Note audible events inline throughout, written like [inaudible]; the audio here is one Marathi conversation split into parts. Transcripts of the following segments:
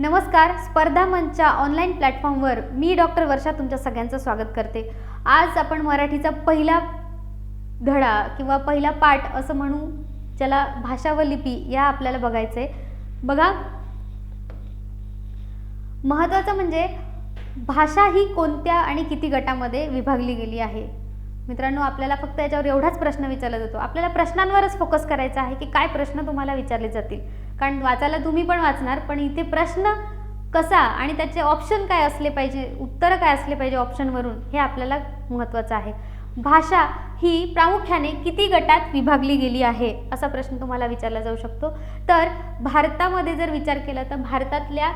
नमस्कार स्पर्धा मंचच्या ऑनलाईन प्लॅटफॉर्मवर मी डॉक्टर वर्षा तुमच्या सगळ्यांचं स्वागत करते. आज आपण मराठीचा पहिला धडा किंवा पहिला पाठ असं म्हणू ज्याला भाषा व लिपी या आपल्याला बघायचं आहे बघा. महत्त्वाचं म्हणजे भाषा ही कोणत्या आणि किती गटामध्ये विभागली गेली आहे? मित्रांनो आपल्याला फक्त याच्यावर एवढाच प्रश्न विचारला जातो. आपल्याला प्रश्नांवरच फोकस करायचा आहे की काय प्रश्न तुम्हाला विचारले जातील? कारण वाचायला तुम्ही पण वाचणार पण इथे प्रश्न कसा आणि त्याचे ऑप्शन काय असले पाहिजे उत्तरं काय असले पाहिजे ऑप्शनवरून हे आपल्याला महत्त्वाचं आहे. भाषा ही प्रामुख्याने किती गटात विभागली गेली आहे असा प्रश्न तुम्हाला विचारला जाऊ शकतो. तर भारतामध्ये जर विचार केला तर भारतातल्या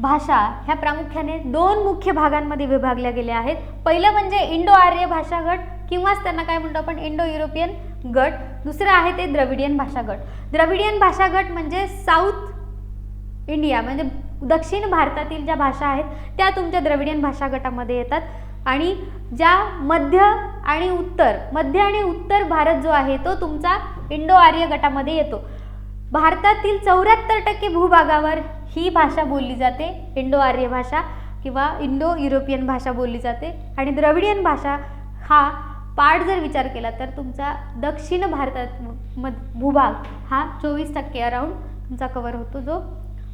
भाषा ह्या प्रामुख्याने दोन मुख्य भागांमध्ये विभागल्या गेल्या आहेत. पहिलं म्हणजे इंडो आर्य भाषा गट किंवाच त्यांना काय म्हणतो आपण इंडो युरोपियन गट दुसरं आहे ते द्रविडियन भाषा गट. द्रविडियन भाषा गट म्हणजे साऊथ इंडिया म्हणजे दक्षिण भारतातील ज्या भाषा आहेत त्या तुमच्या द्रविडियन भाषा गटामध्ये येतात. आणि ज्या मध्य आणि उत्तर मध्य आणि उत्तर भारत जो आहे तो तुमचा इंडो आर्य गटामध्ये येतो. भारतातील चौऱ्याहत्तर टक्के भूभागावर ही भाषा बोलली जाते इंडो आर्य भाषा किंवा इंडो युरोपियन भाषा बोलली जाते. आणि द्रविडियन भाषा हा पाठ जर विचार केला तर तुमचा दक्षिण भारतात मध भूभाग हा चोवीस टक्के अराऊंड तुमचा कवर होतो जो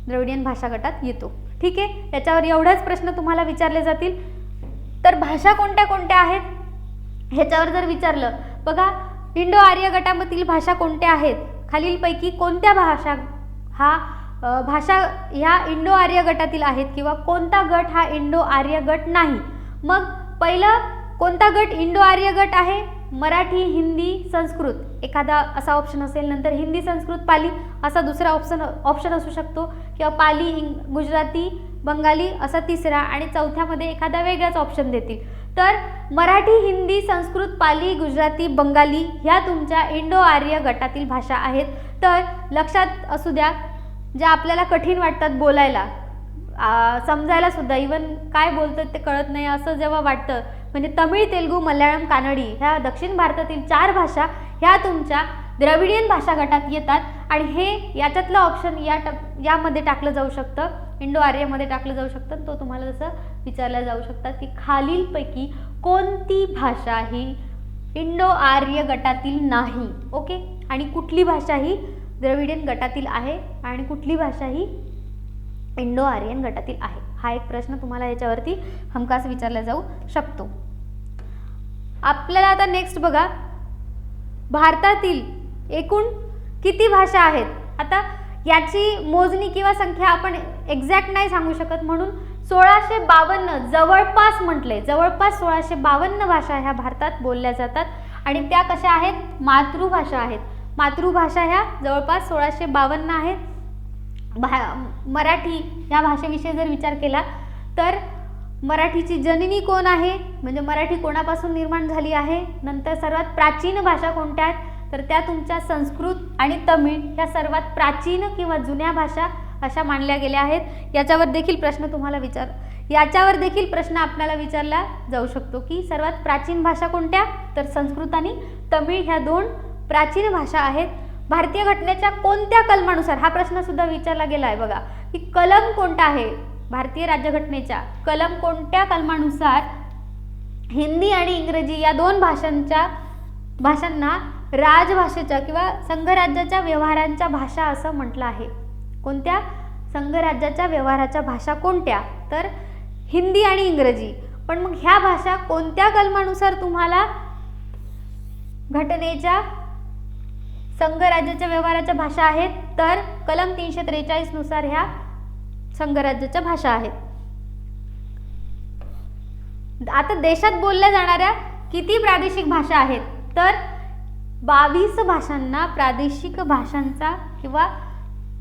द्रविडियन भाषा गटात येतो. ठीक आहे? याच्यावर एवढाच प्रश्न तुम्हाला विचारले जातील. तर भाषा कोणत्या कोणत्या आहेत? ह्याच्यावर जर विचारलं बघा इंडो आर्य गटामधील भाषा कोणत्या आहेत? खालीलपैकी कोणत्या भाषा हा भाषा ह्या इंडो आर्य गटातील आहेत किंवा कोणता गट हा इंडो आर्य गट नाही? मग पहिलं कोणता गट इंडो आर्य गट आहे? मराठी हिंदी संस्कृत. एखादा असा ऑप्शन असेल नंतर हिंदी संस्कृत पाली असा दुसरा ऑप्शन ऑप्शन असू शकतो. किंवा पाली गुजराती बंगाली असा तिसरा आणि चौथ्यामध्ये एखादा वेगळाच ऑप्शन देतील. तर मराठी हिंदी संस्कृत पाली गुजराती बंगाली ह्या तुमच्या इंडो आर्य गटातील भाषा आहेत. तर लक्षात असू द्या ज्या आपल्याला कठीण वाटतात बोलायला समजायला सुद्धा इवन काय बोलतात ते कळत नाही असं जेव्हा वाटतं. म्हणजे तमिळ तेलुगू मल्याळम कानडी ह्या दक्षिण भारतातील चार भाषा ह्या तुमच्या द्रविडियन भाषा गटात येतात आणि हे याच्यातलं ऑप्शन या टप यामध्ये टाकलं जाऊ शकतं. इंडो आर्यमध्ये टाकलं जाऊ शकतं. तो तुम्हाला जसं विचारला जाऊ शकतात की खालीलपैकी कोणती भाषा ही इंडो आर्य गटातील नाही? ओके? आणि कुठली भाषा ही द्रविडियन गटातील आहे? आणि कुठली भाषा ही इंडो आर्यन गटातील आहे. हा एक प्रश्न तुम्हाला याच्यावरती हमखास विचारला जाऊ शकतो. आपल्याला आता नेक्स्ट बघा. भारतातील एकूण किती भाषा आहेत? आता याची मोजणी किंवा संख्या आपण एक्झॅक्ट नाही सांगू शकत म्हणून सोळाशे बावन्न जवळपास म्हटले. जवळपास सोळाशे बावन्न भाषा ह्या भारतात बोलल्या जातात आणि त्या कशा आहेत? मातृभाषा आहेत. मातृभाषा ह्या जवळपास सोळाशे बावन्न आहेत. भा मराठी या भाषेविषयी जर विचार केला तर मराठीची जननी कोण आहे? म्हणजे मराठी कोणापासून निर्माण झाली आहे? नंतर सर्वात प्राचीन भाषा कोणत्या आहेत? तर त्या तुमच्या संस्कृत आणि तमिळ ह्या सर्वात प्राचीन किंवा जुन्या भाषा अशा मानल्या गेल्या आहेत. याच्यावर देखील प्रश्न तुम्हाला विचार याच्यावर देखील प्रश्न आपल्याला विचारला जाऊ शकतो की सर्वात प्राचीन भाषा कोणत्या? तर संस्कृत आणि तमिळ ह्या दोन प्राचीन भाषा आहेत. भारतीय घटनेच्या कोणत्या कलमानुसार हा प्रश्न सुद्धा विचारला गेला आहे बघा. की कलम कोणता आहे? भारतीय राज्यघटनेच्या कलम कोणत्या कलमानुसार हिंदी आणि इंग्रजी या दोन भाषांच्या भाषांना राजभाषेच्या किंवा संघराज्याच्या व्यवहारांच्या भाषा असं म्हटलं आहे. कोणत्या? संघराज्याच्या व्यवहाराच्या भाषा कोणत्या? तर हिंदी आणि इंग्रजी. पण मग ह्या भाषा कोणत्या कलमानुसार तुम्हाला घटनेच्या संघराज्याच्या व्यवहाराच्या भाषा आहेत तर कलम तीनशे त्रेचाळीसनुसार ह्या संघराज्याच्या भाषा आहेत. आता देशात बोलल्या जाणाऱ्या किती प्रादेशिक भाषा आहेत तर बावीस भाषांना प्रादेशिक भाषांचा किंवा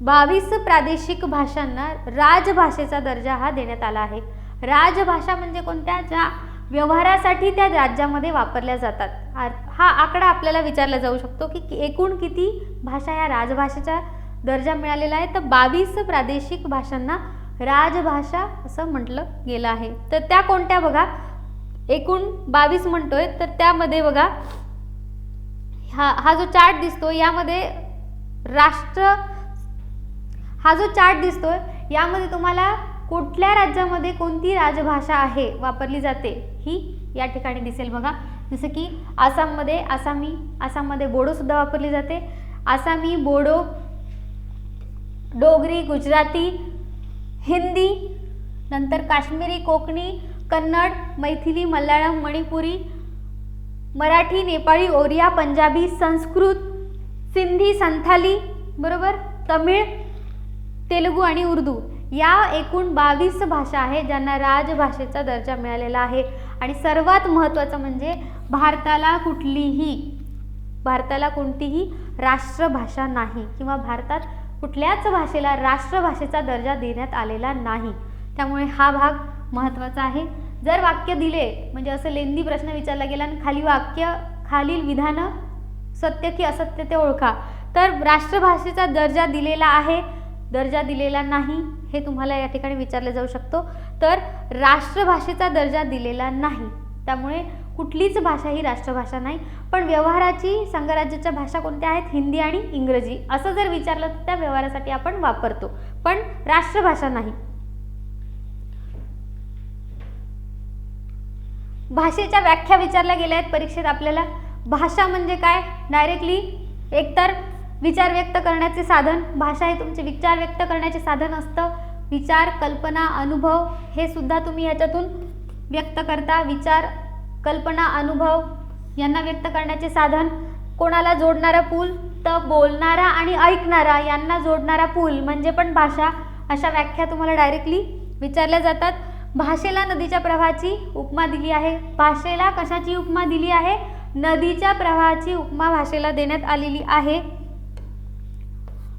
बावीस प्रादेशिक भाषांना राजभाषेचा दर्जा हा देण्यात आला आहे. राजभाषा म्हणजे कोणत्या? ज्या व्यवहारासाठी त्या राज्यामध्ये वापरल्या जातात. आ- हा आकडा आपल्याला विचारला जाऊ शकतो की एकूण किती भाषा या राजभाषेचा दर्जा मिळालेला आहे तर बावीस प्रादेशिक भाषांना राजभाषा असं म्हटलं गेलं आहे. तर त्या कोणत्या बघा? एकूण बावीस म्हणतोय तर त्यामध्ये बघा हा हा जो चार्ट दिसतो यामध्ये राष्ट्र हा जो चार्ट दिसतोय यामध्ये तुम्हाला कुठल्या राज्यामध्ये कोणती राजभाषा आहे वापरली जाते? ही या ठिकाणी दिसेल बघा. जसं की आसाममध्ये आसामी आसाममध्ये बोडोसुद्धा वापरली जाते. आसामी बोडो डोगरी गुजराती हिंदी नंतर काश्मीरी कोकणी कन्नड मैथिली मल्याळम मणिपुरी मराठी नेपाळी ओरिया पंजाबी संस्कृत सिंधी संथाली बरोबर? तमिळ तेलुगू आणि उर्दू. या एकूण बावीस भाषा आहेत ज्यांना राजभाषेचा दर्जा मिळालेला आहे. आणि सर्वात महत्त्वाचं म्हणजे भारताला कुठलीही भारताला कोणतीही राष्ट्रभाषा नाही किंवा भारतात कुठल्याच भाषेला राष्ट्रभाषेचा दर्जा देण्यात आलेला नाही. त्यामुळे हा भाग महत्त्वाचा आहे. जर वाक्य दिले म्हणजे असं लेंदी प्रश्न विचारला गेला आणि खाली वाक्य खालील विधानं सत्य की असत्य ते ओळखा तर राष्ट्रभाषेचा दर्जा दिलेला आहे. दर्जा दिलेला नाही हे तुम्हाला या ठिकाणी विचारलं जाऊ शकतो. तर राष्ट्रभाषेचा दर्जा दिलेला नाही. त्यामुळे कुठलीच भाषा ही राष्ट्रभाषा नाही. पण व्यवहाराची संघराज्याच्या भाषा कोणत्या आहेत? हिंदी आणि इंग्रजी. असं जर विचारलं तर त्या व्यवहारासाठी आपण वापरतो. पण राष्ट्रभाषा नाही. भाषेच्या व्याख्या विचारल्या गेल्या आहेत परीक्षेत आपल्याला. भाषा म्हणजे काय? डायरेक्टली एकतर विचार व्यक्त करण्याचे साधन. भाषा हे तुमचे विचार व्यक्त करण्याचे साधन असतं. विचार कल्पना अनुभव हे सुद्धा तुम्ही याच्यातून व्यक्त करता. विचार कल्पना अनुभव यांना व्यक्त करण्याचे साधन. कोणाला जोडणारा पूल तर बोलणारा आणि ऐकणारा यांना जोडणारा पूल म्हणजे पण भाषा. अशा व्याख्या तुम्हाला डायरेक्टली विचारल्या जातात. भाषेला नदीच्या प्रवाहाची उपमा दिली आहे. भाषेला कशाची उपमा दिली आहे? नदीच्या प्रवाहाची उपमा भाषेला देण्यात आलेली आहे.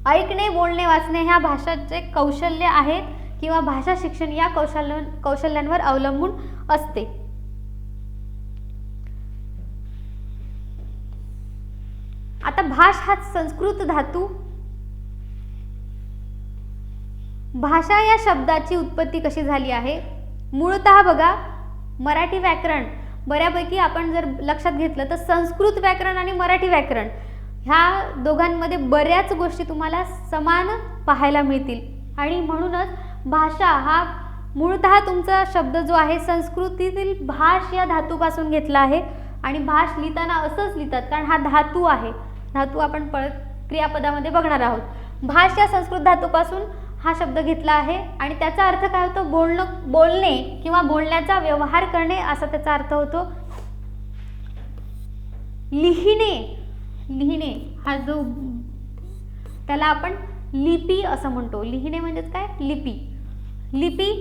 ऐकणे बोलणे वाचणे ह्या भाषाचे कौशल्य आहेत किंवा भाषा शिक्षण या कौशल्य कौशल्यांवर अवलंबून असते. आता भाष हा संस्कृत धातू. भाषा या शब्दाची उत्पत्ती कशी झाली आहे? मूळत बघा मराठी व्याकरण बऱ्यापैकी आपण जर लक्षात घेतलं तर संस्कृत व्याकरण आणि मराठी व्याकरण ह्या दोघांमध्ये बऱ्याच गोष्टी तुम्हाला समान पाहायला मिळतील. आणि म्हणूनच भाषा हा मूळतः तुमचा शब्द जो आहे संस्कृतीतील भाष या धातूपासून घेतला आहे. आणि भाष लिहिताना असंच लिहितात कारण हा धातू आहे. धातू आपण पळ क्रियापदामध्ये बघणार आहोत. भाष या संस्कृत धातूपासून हा शब्द घेतला आहे. आणि त्याचा अर्थ काय होतो? बोलणं बोलणे किंवा बोलण्याचा व्यवहार करणे असा त्याचा अर्थ होतो. लिहिणे लिहिणे हा जो त्याला आपण लिपी असं म्हणतो. लिहिणे म्हणजेच काय? लिपी. लिपी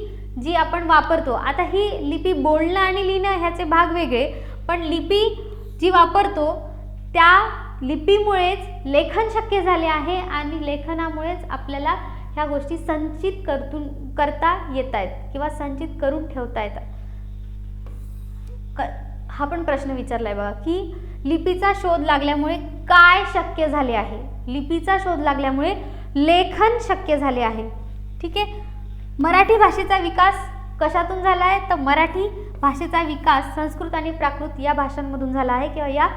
जी आपण वापरतो. आता ही लिपी बोलणं आणि लिहिणं ह्याचे भाग वेगळे पण लिपी जी वापरतो त्या लिपीमुळेच लेखन शक्य झाले आहे आणि लेखनामुळेच आपल्याला ह्या गोष्टी संचित करतून करता येत आहेत किंवा संचित करून ठेवता येतात. क हा पण प्रश्न विचारला आहे बघा की लिपीचा शोध लागल्यामुळे काय शक्य झाले आहे? लिपीचा शोध लागल्यामुळे लेखन शक्य झाले आहे. ठीक आहे? मराठी भाषेचा विकास कशातून झाला आहे? तर मराठी भाषेचा विकास संस्कृत आणि प्राकृत या भाषांमधून झाला आहे किंवा या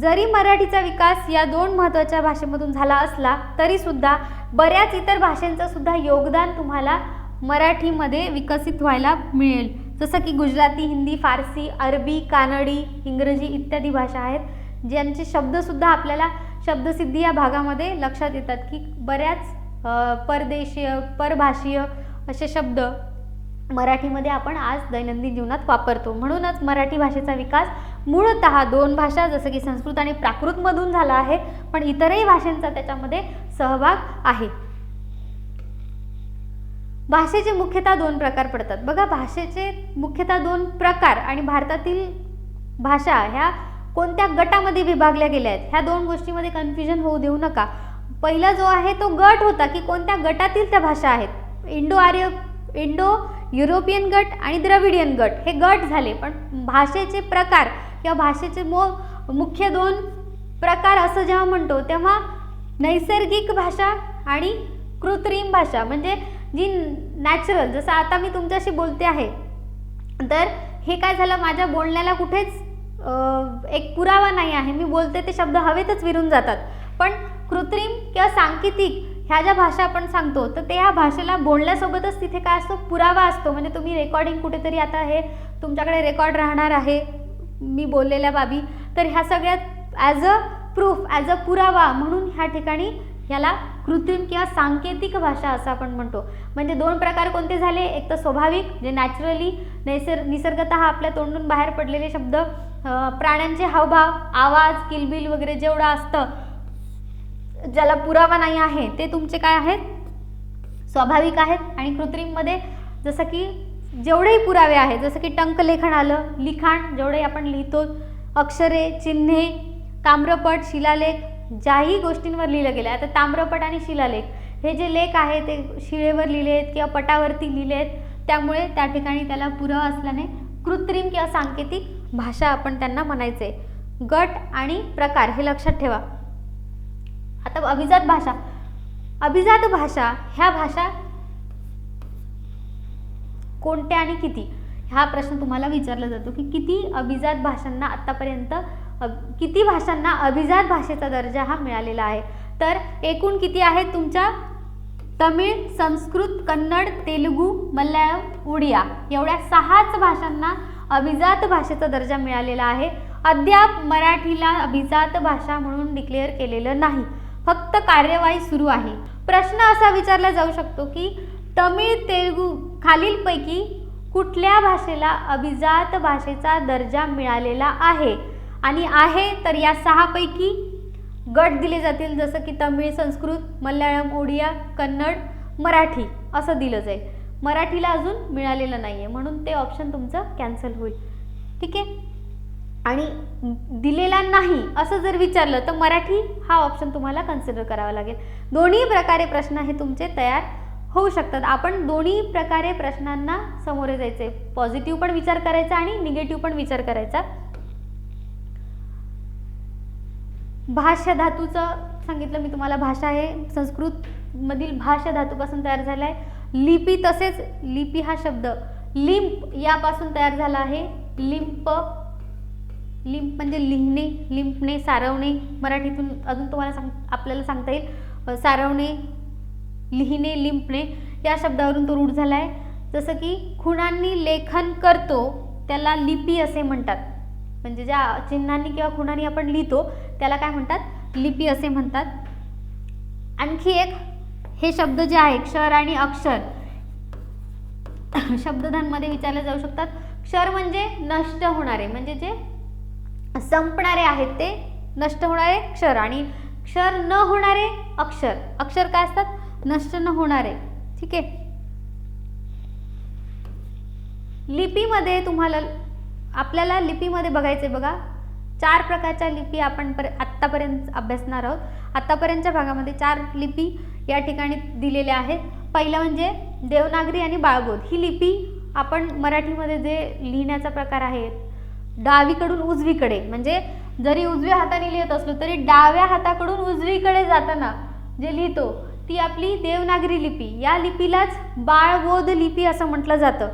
जरी मराठीचा विकास या दोन महत्त्वाच्या भाषेमधून झाला असला तरीसुद्धा बऱ्याच इतर भाषांचं सुद्धा योगदान तुम्हाला मराठीमध्ये विकसित व्हायला मिळेल. जसं की गुजराती हिंदी फारसी अरबी कानडी इंग्रजी इत्यादी भाषा आहेत. ज्यांचे शब्दसुद्धा आपल्याला शब्दसिद्धी या भागामध्ये लक्षात येतात की बऱ्याच परदेशीय परभाषीय असे शब्द मराठीमध्ये आपण आज दैनंदिन जीवनात वापरतो. म्हणूनच मराठी भाषेचा विकास मूळतः दोन भाषा जसं की संस्कृत आणि प्राकृतमधून झाला आहे पण इतरही भाषांचा त्याच्यामध्ये सहभाग आहे. भाषेचे मुख्यतः दोन प्रकार पडतात. बघा भाषेचे मुख्यतः दोन प्रकार आणि भारतातील भाषा ह्या कोणत्या गटामध्ये विभागल्या गेल्या आहेत? ह्या दोन गोष्टीमध्ये कन्फ्युजन होऊ देऊ नका. पहिला जो आहे तो गट होता की कोणत्या गटातील त्या भाषा आहेत? इंडो आर्य इंडो युरोपियन गट आणि द्रविडियन गट हे गट झाले. पण भाषेचे प्रकार किंवा भाषेचे मो मुख्य दोन प्रकार असं जेव्हा म्हणतो तेव्हा नैसर्गिक भाषा आणि कृत्रिम भाषा म्हणजे जी नॅचरल जसं आता मी तुमच्याशी बोलते आहे तर हे काय झालं? माझ्या बोलण्याला कुठेच एक पुरावा नाही आहे. मी बोलते ते शब्द हवेतच विरून जातात. पण कृत्रिम किंवा सांकेतिक ह्या ज्या भाषा आपण सांगतो तर ते ह्या भाषेला बोलण्यासोबतच तिथे काय असतो? पुरावा असतो. म्हणजे तुम्ही रेकॉर्डिंग कुठेतरी आता हे तुमच्याकडे रेकॉर्ड राहणार आहे मी बोललेल्या बाबी. तर ह्या सगळ्यात as a proof as a पुरावा म्हणून ह्या ठिकाणी ह्याला कृत्रिम किंवा सांकेतिक भाषा असं आपण म्हणतो. म्हणजे दोन प्रकार कोणते झाले? एक तर स्वाभाविक जे नॅचरली नैसर् निसर्गतः आपल्या तोंडून बाहेर पडलेले शब्द प्राण्यांचे हावभाव आवाज किलबिल वगैरे जेवढं असतं ज्याला पुरावा नाही आहे ते तुमचे काय आहेत? स्वाभाविक आहेत. आणि कृत्रिममध्ये जसं की जेवढेही पुरावे आहेत जसं की टंकलेखन आलं लिखाण जेवढे आपण लिहितो अक्षरे चिन्हे ताम्रपट शिलालेख ज्याही गोष्टींवर लिहिलं गेलं आता ताम्रपट आणि शिलालेख हे जे लेख आहे ते शिळेवर लिहिले आहेत किंवा पटावरती लिहिले आहेत त्यामुळे त्या ठिकाणी त्याला पुरावा असल्याने कृत्रिम किंवा सांकेतिक भाषा आपण त्यांना म्हणायचे. गट आणि प्रकार हे लक्षात ठेवा. आता अभिजात भाषा. अभिजात भाषा ह्या भाषा कोणत्या आणि किती? हा प्रश्न तुम्हाला विचारला जातो की किती अभिजात भाषांना आत्तापर्यंत अ- किती भाषांना अभिजात भाषेचा दर्जा हा मिळालेला आहे? तर एकूण किती आहे तुमच्या? तमिळ संस्कृत कन्नड तेलुगू मल्याळम उडिया. एवढ्या सहाच भाषांना अभिजात भाषेचा दर्जा मिळालेला आहे. अद्याप मराठीला अभिजात भाषा म्हणून डिक्लेअर केलेलं नाही. फक्त कार्यवाही सुरू आहे. प्रश्न असा विचारला जाऊ शकतो की तमिळ तेलुगू खालीलपैकी कुठल्या भाषेला अभिजात भाषेचा दर्जा मिळालेला आहे? आणि आहे तर या सहापैकी गट दिले जातील जसं की तमिळ संस्कृत मल्याळम ओडिया कन्नड मराठी असं दिलं जाईल. मराठीला अजून मिळालेलं नाही आहे म्हणून ते ऑप्शन तुमचं कॅन्सल होईल. ठीक आहे? आणि दिलेला नाही असं जर विचारलं तर मराठी हा ऑप्शन तुम्हाला कन्सिडर करावा लागेल. दोन्ही प्रकारे प्रश्न हे तुमचे तयार होऊ शकतात. आपण दोन्ही प्रकारे प्रश्नांना सामोरे जायचे. पॉझिटिव्ह पण विचार करायचा आणि निगेटिव्ह पण विचार करायचा. भाष्य धातूचं सांगितलं मी तुम्हाला. भाषा हे संस्कृतमधील भाष्य धातूपासून तयार झालं आहे लिपी तसेच लिपी हा शब्द. लिंप यापासून तयार झाला आहे. लिंप लिंप म्हणजे लिहिणे लिंपणे सारवणे. मराठीतून अजून तुम्हाला सांग आपल्याला सांगता येईल. सारवणे लिहिणे लिंपणे या शब्दावरून तो रूढ झाला आहे जसं की खुणांनी लेखन करतो त्याला लिपी असे म्हणतात. म्हणजे ज्या चिन्हांनी किंवा खुणांनी आपण लिहितो त्याला काय म्हणतात? लिपी असे म्हणतात. आणखी एक हे शब्द जे आहे क्षर आणि अक्षर शब्दधांमध्ये विचारले जाऊ शकतात. क्षर म्हणजे नष्ट होणारे म्हणजे जे संपणारे आहेत ते नष्ट होणारे क्षर आणि क्षर न होणारे अक्षर. अक्षर काय असतात? नष्ट न होणारे. ठीक आहे? लिपीमध्ये तुम्हाला आपल्याला लिपीमध्ये बघायचे बघा. चार प्रकारच्या लिपी आपण पर आत्तापर्यंत अभ्यासणार आहोत. आत्तापर्यंतच्या भागामध्ये चार लिपी या ठिकाणी दिलेल्या आहेत. पहिलं म्हणजे देवनागरी आणि बाळबोध ही लिपी आपण मराठीमध्ये जे लिहिण्याचा प्रकार आहे डावीकडून उजवीकडे म्हणजे जरी उजव्या हाताने लिहित असलो तरी डाव्या हाताकडून उजवीकडे जाताना जे लिहितो ती आपली देवनागरी लिपी. या लिपीलाच बाळबोध लिपी असं म्हटलं जातं.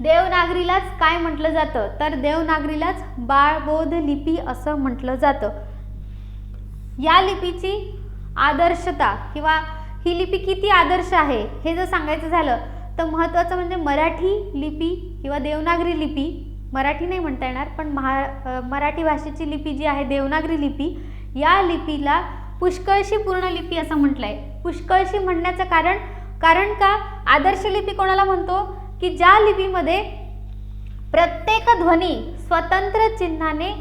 देवनागरीलाच काय म्हटलं जातं? तर देवनागरीलाच बाळबोध लिपी असं म्हटलं जातं. या लिपीची आदर्शता किंवा ही लिपी किती आदर्श आहे हे जर सांगायचं झालं तर महत्त्वाचं म्हणजे मराठी लिपी किंवा देवनागरी लिपी मराठी नाही म्हणता येणार पण महा मराठी भाषेची लिपी जी आहे देवनागरी लिपी या लिपीला पुष्कळशी पूर्ण लिपी असं म्हटलं आहे पुष्कळशी म्हणण्याचं कारण कारण का? आदर्श लिपी कोणाला म्हणतो? की ज्या लिपीमध्ये प्रत्येक ध्वनी स्वतंत्र चिन्हाने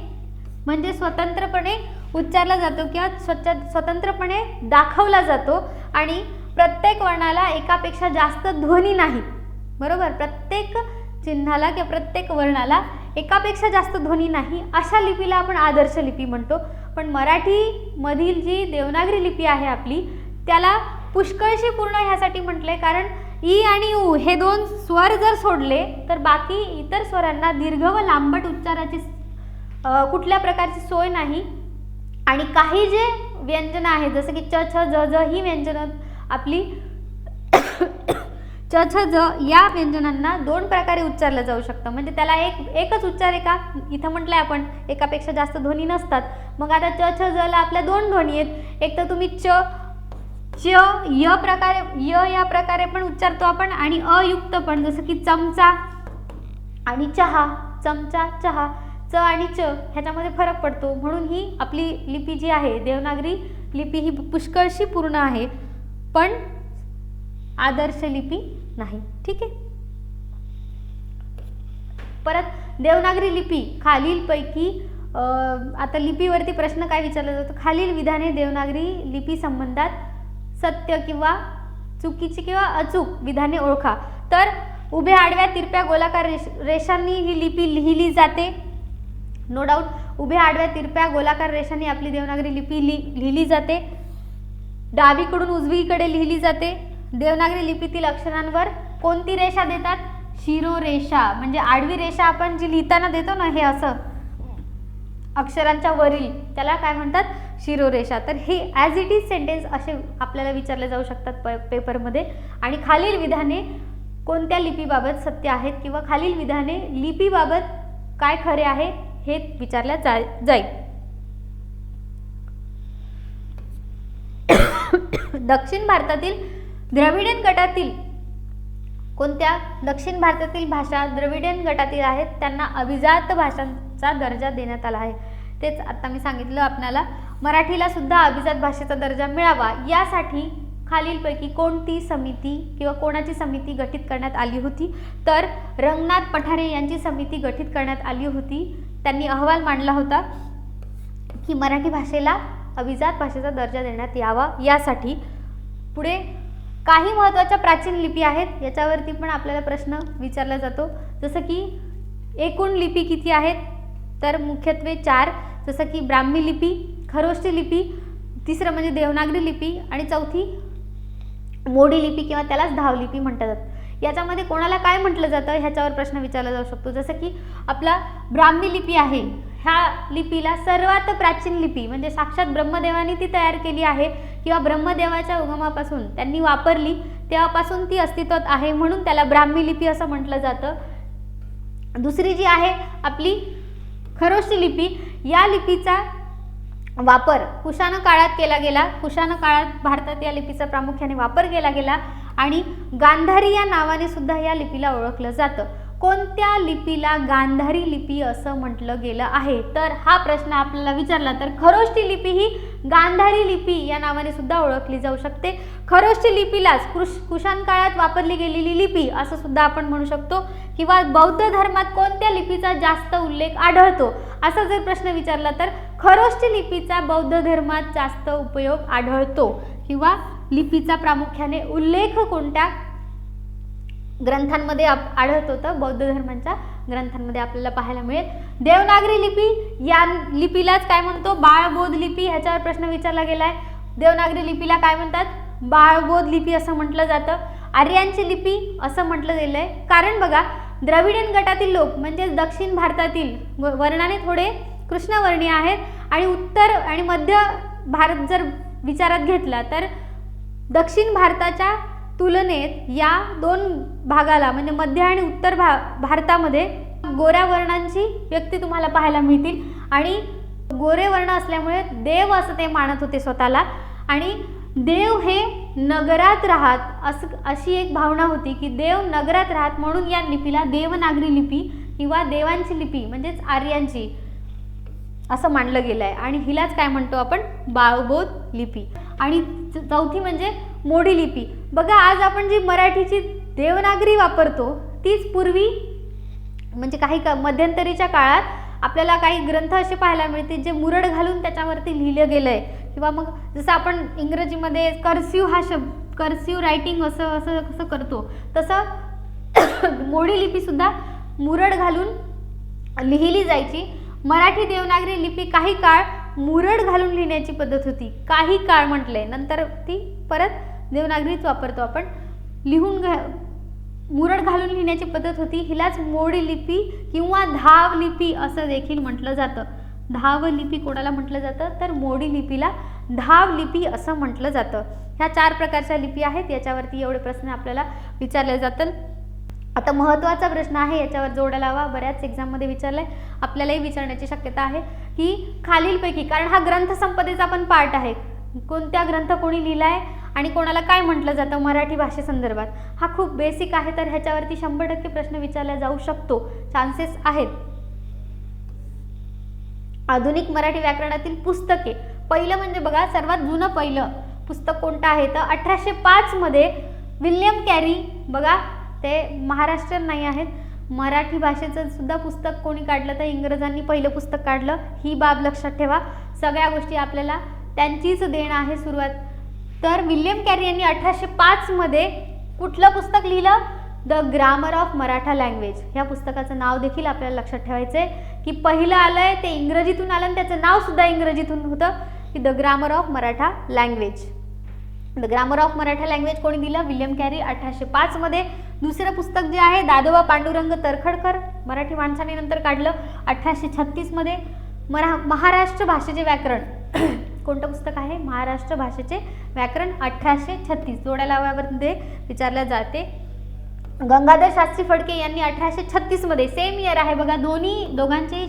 म्हणजे स्वतंत्रपणे उच्चारला जातो किंवा स्वच्छ स्वतंत्रपणे दाखवला जातो आणि प्रत्येक वर्णाला एकापेक्षा जास्त ध्वनी नाही. बरोबर? प्रत्येक चिन्हाला किंवा प्रत्येक वर्णाला एकापेक्षा जास्त ध्वनी नाही अशा लिपीला आपण आदर्श लिपी म्हणतो. पण मराठीमधील जी देवनागरी लिपी आहे आपली त्याला पुष्कळशी पूर्ण ह्यासाठी आहे कारण ई आणि उ हे दोन स्वर जर सोडले तर बाकी इतर स्वरांना दीर्घ व लांबट उच्चाराची कुठल्या प्रकारची सोय नाही. आणि काही जे व्यंजनं आहेत जसं की च छ ज ज ही व्यंजनं आपली [coughs] च छ ज या व्यंजनांना दोन प्रकारे उच्चारलं जाऊ शकतं. म्हणजे त्याला एक एकच उच्चार एका इथं म्हटलं आहे आपण एकापेक्षा जास्त ध्वनी नसतात. मग आता च छ जला आपल्या दोन ध्वनी आहेत. एक तर तुम्ही च च य प्रकारे य या प्रकारे पण उच्चारतो आपण आणि अयुक्त पण जसं की चमचा आणि चहा चमचा चहा च आणि च ह्याच्यामध्ये फरक पडतो. म्हणून ही आपली लिपी जी आहे देवनागरी लिपी ही पुष्कळशी पूर्ण आहे पण आदर्श लिपी नाही. ठीक आहे? परत देवनागरी लिपी खालीलपैकी आता लिपीवरती प्रश्न काय विचारला जातो? खालील विधाने देवनागरी लिपी संबंधात सत्य किंवा चुकीची किंवा अचूक विधाने ओळखा. तर उभ्या आडव्या तिरप्या गोलाकार रेष रेषांनी ही लिपी लिहिली जाते. नो डाऊट उभ्या आडव्या तिरप्या गोलाकार रेषांनी आपली देवनागरी लिपी लि लिहिली जाते. डावीकडून उजवीकडे लिहिली जाते. देवनागरी लिपीतील अक्षरांवर कोणती रेषा देतात? शिरोरेषा म्हणजे आडवी रेषा आपण जी लिहिताना देतो ना हे असं. अक्षरांच्या वरील. त्याला काय म्हणतात? शिरोरेषा. तर हे ॲज इट इज सेंटेन्स असे आपल्याला विचारले जाऊ शकतात प पेपरमध्ये आणि खालील विधाने कोणत्या लिपीबाबत सत्य आहेत किंवा खालील विधाने लिपीबाबत काय खरे आहे हे विचारल्या जा जाईल. [coughs] दक्षिण भारतातील द्रविडियन गटातील कोणत्या दक्षिण भारतातील भाषा द्रविडियन गटातील आहेत त्यांना अभिजात भाषांचा दर्जा देण्यात आला आहे. तेच आत्ता मी सांगितलं आपल्याला. मराठीला सुद्धा अभिजात भाषेचा दर्जा मिळावा यासाठी खालीलपैकी कोणती समिती किंवा कोणाची समिती गठीत करण्यात आली होती? तर रंगनाथ पठारे यांची समिती गठीत करण्यात आली होती. त्यांनी अहवाल मांडला होता की मराठी भाषेला अभिजात भाषेचा दर्जा देण्यात यावा. यासाठी पुढे काही महत्त्वाच्या प्राचीन लिपी आहेत याच्यावरती पण आपल्याला प्रश्न विचारला जातो. जसं की एकूण लिपी किती आहेत? तर मुख्यत्वे चार जसं की ब्राह्मी लिपी खरोष्टी लिपी तिसरं म्हणजे देवनागरी लिपी आणि चौथी मोडी लिपी किंवा त्यालाच धावलिपी म्हणतात. जातं याच्यामध्ये कोणाला काय म्हटलं जातं ह्याच्यावर प्रश्न विचारला जाऊ शकतो. जसं की आपला ब्राह्मी लिपी आहे ह्या लिपीला सर्वात प्राचीन लिपी म्हणजे साक्षात ब्रह्मदेवाने ती तयार केली आहे किंवा ब्रह्मदेवाच्या उगमापासून त्यांनी वापरली तेव्हापासून ती अस्तित्वात आहे म्हणून त्याला ब्राह्मी लिपी असं म्हटलं जातं. दुसरी जी आहे आपली खरोशी लिपी या लिपीचा वापर कुशाण काळात केला गेला. कुशाण काळात भारतात या लिपीचा प्रामुख्याने वापर केला गेला आणि गांधारी या नावाने सुद्धा या लिपीला ओळखलं जातं. कोणत्या लिपीला गांधारी लिपी असं म्हटलं गेलं आहे? तर हा प्रश्न आपल्याला विचारला तर खरोष्टी लिपी ही गांधारी लिपी या नावाने सुद्धा ओळखली जाऊ शकते. खरोष्टी लिपीलाच कृष कुशाण काळात वापरली गेलेली लिपी असं सुद्धा आपण म्हणू शकतो. किंवा बौद्ध धर्मात कोणत्या लिपीचा जास्त उल्लेख आढळतो? असा जर प्रश्न विचारला तर खरोष्टी लिपीचा बौद्ध धर्मात जास्त उपयोग आढळतो. किंवा लिपीचा प्रामुख्याने उल्लेख कोणत्या ग्रंथांमध्ये आप आढळत होतं बौद्ध धर्मांच्या ग्रंथांमध्ये आपल्याला पाहायला मिळेल. देवनागरी लिपी या लिपीलाच काय म्हणतो? बाळबोध लिपी ह्याच्यावर प्रश्न विचारला गेलाय. देवनागरी लिपीला काय म्हणतात? बाळबोध लिपी असं म्हटलं जातं. आर्यांची लिपी असं म्हटलं गेलं आहे कारण बघा द्रविडियन गटातील लोक म्हणजे दक्षिण भारतातील व- वर्णाने थोडे कृष्णवर्णीय आहेत आणि उत्तर आणि मध्य भारत जर विचारात घेतला तर दक्षिण भारताच्या तुलनेत या दोन भागाला म्हणजे मध्य आणि उत्तर भा भारतामध्ये गोऱ्या वर्णांची व्यक्ती तुम्हाला पाहायला मिळतील. आणि गोरे वर्ण असल्यामुळे देव असं ते मानत होते स्वतःला. आणि देव हे नगरात राहत असं अशी एक भावना होती की देव नगरात राहत म्हणून या लिपीला देवनागरी लिपी किंवा देवांची लिपी म्हणजेच आर्यांची असं मानलं गेलं आहे आणि हिलाच काय म्हणतो आपण? बाळबोध लिपी. आणि च- चौथी म्हणजे मोडी लिपी. बघा आज आपण जी मराठीची देवनागरी वापरतो तीच पूर्वी म्हणजे काही का मध्यंतरीच्या काळात आपल्याला काही ग्रंथ असे पाहायला मिळतील जे मुरड घालून त्याच्यावरती लिहिलं गेलं आहे किंवा मग जसं आपण इंग्रजीमध्ये कर्स्यू हा शब्द कर्स्यू रायटिंग असं असं कसं करतो तसं [coughs] मोडी लिपीसुद्धा मुरड घालून लिहिली जायची. मराठी देवनागरी लिपी काही काळ मुरड घालून लिहिण्याची पद्धत होती. काही काळ म्हटलंय नंतर ती परत देवनागरीच वापरतो आपण. लिहून घा मुरड घालून लिहिण्याची पद्धत होती. हिलाच मोडी लिपी किंवा धाव लिपी असं देखील म्हटलं जातं. धाव लिपी कोणाला म्हटलं जातं? तर मोडी लिपीला धाव लिपी असं म्हटलं जातं. ह्या चार प्रकारच्या लिपी आहेत. याच्यावरती एवढे प्रश्न आपल्याला विचारले जातात आता महत्त्वाचा प्रश्न आहे. याच्यावर जोड्या लावा. बऱ्याच एक्झाममध्ये विचारलाय. आपल्यालाही विचारण्याची शक्यता आहे. की खालीलपैकी कारण हा ग्रंथसंपदेचा पण पार्ट आहे. कोणत्या ग्रंथ कोणी लिहिला आहे आणि कोणाला काय म्हटलं जातं मराठी भाषेसंदर्भात हा खूप बेसिक आहे तर ह्याच्यावरती शंभर टक्के प्रश्न विचारला जाऊ शकतो. चान्सेस आहेत. आधुनिक मराठी व्याकरणातील पुस्तके. पहिलं म्हणजे बघा सर्वात जुनं पहिलं पुस्तक कोणतं आहे? तर अठराशे पाचमध्ये विल्यम कॅरी बघा ते महाराष्ट्र नाही आहेत मराठी भाषेचं सुद्धा पुस्तक कोणी काढलं तर इंग्रजांनी पहिलं पुस्तक काढलं? ही बाब लक्षात ठेवा. सगळ्या गोष्टी आपल्याला त्यांचीच देणं आहे सुरुवात. तर विल्यम कॅरी यांनी अठराशे पाचमध्ये कुठलं पुस्तक लिहिलं? The grammar of Maratha language ह्या पुस्तकाचं नाव देखील आपल्याला लक्षात ठेवायचं आहे की पहिलं आलंय ते इंग्रजीतून आलं आणि त्याचं नाव सुद्धा इंग्रजीतून होतं की the grammar of Maratha language grammar of Maratha language कोणी दिलं? विल्यम कॅरी अठराशे पाचमध्ये दुसरं पुस्तक जे आहे दादोबा पांडुरंग तरखडकर मराठी माणसाने नंतर काढलं अठराशे छत्तीसमध्ये मरा महाराष्ट्र भाषेचे व्याकरण. [clears throat] कोणतं पुस्तक आहे? महाराष्ट्र भाषेचे व्याकरण अठराशे छत्तीस. जोड्या लावामध्ये विचारल्या जाते. गंगाधर शास्त्री फडके यांनी अठराशे छत्तीसमध्ये सेम इयर आहे बघा दोन्ही दोघांचे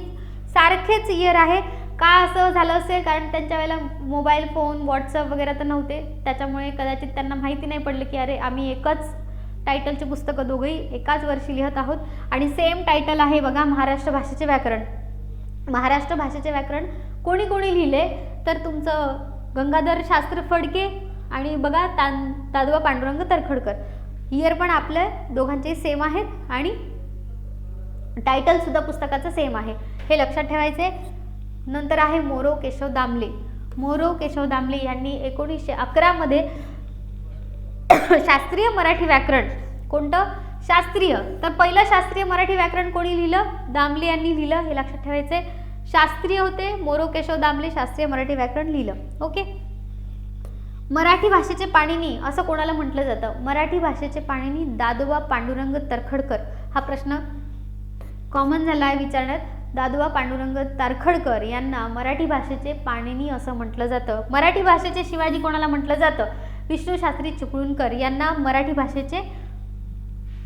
सारखेच इयर आहे. का असं झालं असेल? कारण त्यांच्या वेळेला मोबाईल फोन व्हॉट्सअप वगैरे तर नव्हते. त्याच्यामुळे कदाचित त्यांना माहिती नाही पडलं की अरे आम्ही एकच टायटलचे पुस्तकं दोघंही एकाच वर्षी लिहत आहोत. आणि सेम टायटल आहे बघा महाराष्ट्र भाषेचे व्याकरण. महाराष्ट्र भाषेचे व्याकरण कोणी कोणी लिहिले? तर तुमचं गंगाधर शास्त्र फडके आणि बघा तान दादोबा पांडुरंग तरखडकर. इयर पण आपल्या दोघांचे सेम आहेत आणि टायटलसुद्धा पुस्तकाचं सेम आहे. हे लक्षात ठेवायचे नंतर आहे मोरो केशव दामले. मोरो केशव दामले यांनी एकोणीसशे अकरामध्ये [coughs] शास्त्रीय मराठी व्याकरण कोणतं? शास्त्रीय. तर पहिलं शास्त्रीय मराठी व्याकरण कोणी लिहिलं? दामले यांनी लिहिलं. हे लक्षात ठेवायचे शास्त्रीय होते मोरो केशव दामले शास्त्रीय मराठी व्याकरण लिहिलं. ओके? मराठी भाषेचे पाणिनी असं कोणाला म्हटलं जातं? मराठी भाषेचे पाणिनी दादोबा पांडुरंग तरखडकर. हा प्रश्न कॉमन झाला आहे विचारण्यात. दादोबा पांडुरंग तारखडकर यांना मराठी भाषेचे पाणिनी असं म्हटलं जातं. मराठी भाषेचे शिवाजी कोणाला म्हटलं जातं? विष्णू शास्त्री चिपळूणकर यांना मराठी भाषेचे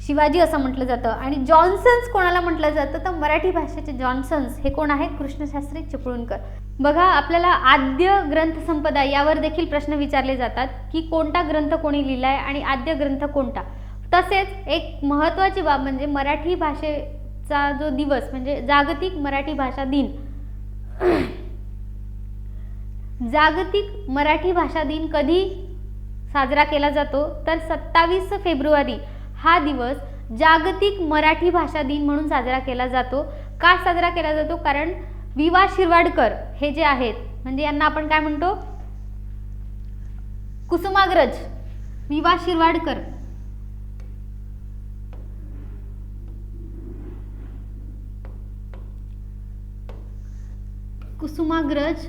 शिवाजी असं म्हटलं जातं. आणि जॉन्सन्स कोणाला म्हटलं जातं? तर मराठी भाषेचे जॉन्सन्स हे कोण आहेत कृष्णशास्त्री चिपळूणकर. बघा आपल्याला आद्य ग्रंथसंपदा यावर देखील प्रश्न विचारले जातात की कोणता ग्रंथ कोणी लिहिला आहे आणि आद्य ग्रंथ कोणता? तसेच एक महत्त्वाची बाब म्हणजे मराठी भाषे चा जो दिवस म्हणजे जागतिक मराठी भाषा दिन. जागतिक मराठी भाषा दिन कधी साजरा केला जातो? तर सत्तावीस फेब्रुवारी हा दिवस जागतिक मराठी भाषा दिन म्हणून साजरा केला जातो. का साजरा केला जातो? कारण वि वा शिरवाडकर हे जे आहेत म्हणजे यांना आपण काय म्हणतो? कुसुमाग्रज वि वा शिरवाडकर. कुसुमाग्रज?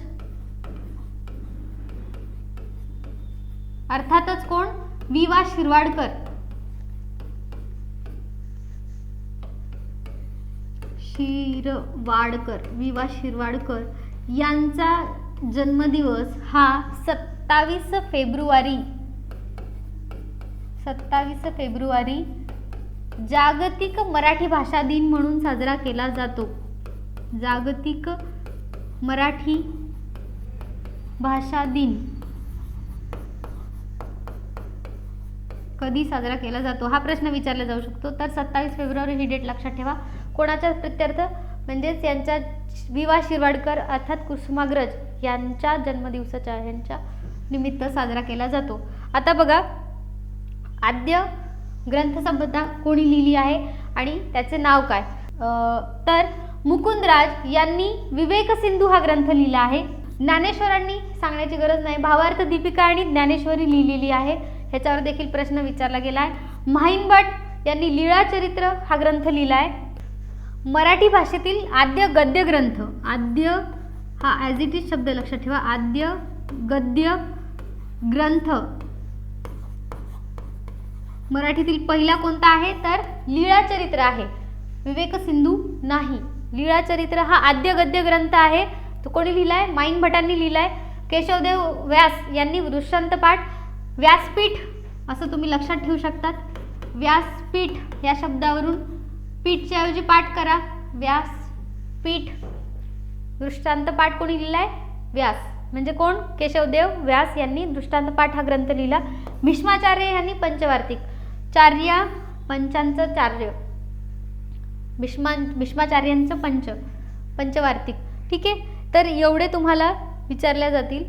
अर्थातच कोण? वि वा शिरवाडकर. शिरवाडकर वि वा शिरवाडकर यांचा जन्मदिवस हा सत्तावीस फेब्रुवारी. सत्तावीस फेब्रुवारी जागतिक मराठी भाषा दिन म्हणून साजरा केला जातो. जागतिक मराठी भाषा दिन. कधी साजरा केला जातो हा प्रश्न विचारला जाऊ शकतो. तर सत्तावीस फेब्रुवारी ही डेट लक्षात ठेवा. कोणाच्या प्रत्यर्थ म्हणजेच यांच्या वि वा शिरवाडकर अर्थात कुसुमाग्रज यांच्या जन्मदिवसाच्या यांच्या निमित्त साजरा केला जातो. आता बघा आद्य ग्रंथसंपदा कोणी लिहिली आहे आणि त्याचे नाव काय? तर मुकुंदराज यांनी विवेक सिंधू हा ग्रंथ लिहिला आहे. ज्ञानेश्वरांनी सांगण्याची गरज नाही. भावार्थ दीपिका आणि ज्ञानेश्वरी लिहिलेली आहे ह्याच्यावर देखील प्रश्न विचारला गेला आहे माहिनभट यांनी लीळा चरित्र हा ग्रंथ लिहिला आहे. मराठी भाषेतील आद्य गद्य ग्रंथ. आद्य हा ॲज इट इज शब्द लक्षात ठेवा. आद्य गद्य ग्रंथ. मराठीतील पहिला कोणता आहे? तर लीळा चरित्र आहे. विवेक सिंधू नाही. लीळाचरित्र हा आद्य गद्य ग्रंथ आहे. तो कोणी लिहिलाय? माईन भटांनी लिहिलाय. केशवदेव व्यास यांनी वृष्टांत पाठ. व्यासपीठ असं तुम्ही लक्षात ठेवू शकतात. व्यासपीठ या शब्दावरून पीठच्या ऐवजी पाठ करा. व्यासपीठ. दृष्टांत पाठ कोणी लिहिलाय? व्यास. म्हणजे कोण? केशवदेव व्यास यांनी दृष्टांत पाठ हा ग्रंथ लिहिला. भीष्माचार्य यांनी पंचवार्तिक. चार्या पंचांचं चार्य. भीष्मा भीष्माचार्यांचं पंच पंचवार्तिक. ठीक आहे? तर एवढे तुम्हाला विचारल्या जातील.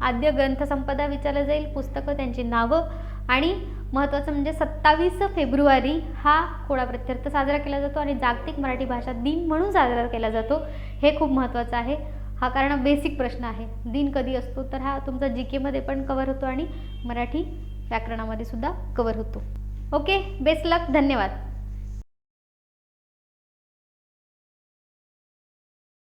आद्य ग्रंथसंपदा विचारल्या जाईल पुस्तकं त्यांची नावं. आणि महत्त्वाचं म्हणजे सत्तावीस फेब्रुवारी हा खोडा प्रत्यर्थ साजरा केला जातो आणि जागतिक मराठी भाषा दिन म्हणून साजरा केला जातो. हे खूप महत्त्वाचं आहे. हा कारण बेसिक प्रश्न आहे. दिन कधी असतो? तर हा तुमचा जी केमध्ये पण कवर होतो आणि मराठी व्याकरणामध्ये सुद्धा कवर होतो. ओके? बेस्ट लक धन्यवाद.